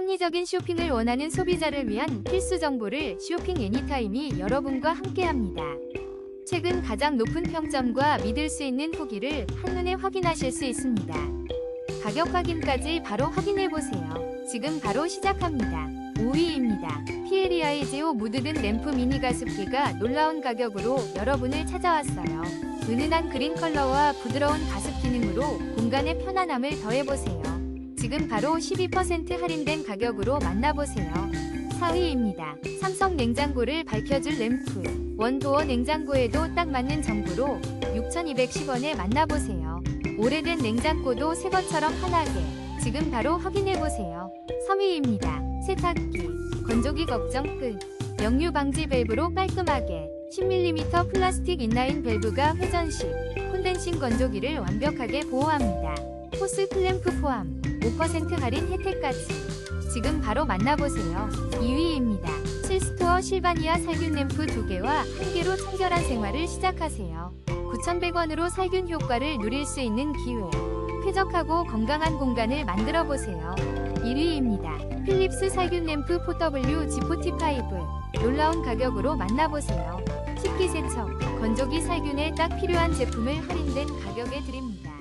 합리적인 쇼핑을 원하는 소비자를 위한 필수 정보를 쇼핑 애니타임이 여러분과 함께합니다. 최근 가장 높은 평점과 믿을 수 있는 후기를 한눈에 확인하실 수 있습니다. 가격 확인까지 바로 확인해 보세요. 지금 바로 시작합니다. 5위입니다. 피에리아의 제오 무드든 램프 미니 가습기가 놀라운 가격으로 여러분을 찾아왔어요. 은은한 그린 컬러와 부드러운 가습 기능으로 공간의 편안함을 더해보세요. 지금 바로 12% 할인된 가격으로 만나보세요. 4위입니다. 삼성 냉장고를 밝혀줄 램프. 원도어 냉장고에도 딱 맞는 정보로 6,210원에 만나보세요. 오래된 냉장고도 새 것처럼 환하게. 지금 바로 확인해보세요. 3위입니다. 세탁기. 건조기 걱정 끝. 역류 방지 밸브로 깔끔하게. 10mm 플라스틱 인라인 밸브가 회전식. 콘덴싱 건조기를 완벽하게 보호합니다. 호스 클램프 포함. 5% 할인 혜택까지. 지금 바로 만나보세요. 2위입니다. 칠스토어 실바니아 살균 램프 2개와 1개로 청결한 생활을 시작하세요. 9,100원으로 살균 효과를 누릴 수 있는 기회. 쾌적하고 건강한 공간을 만들어 보세요. 1위입니다. 필립스 살균 램프 4W G45. 놀라운 가격으로 만나보세요. 식기 세척, 건조기 살균에 딱 필요한 제품을 할인된 가격에 드립니다.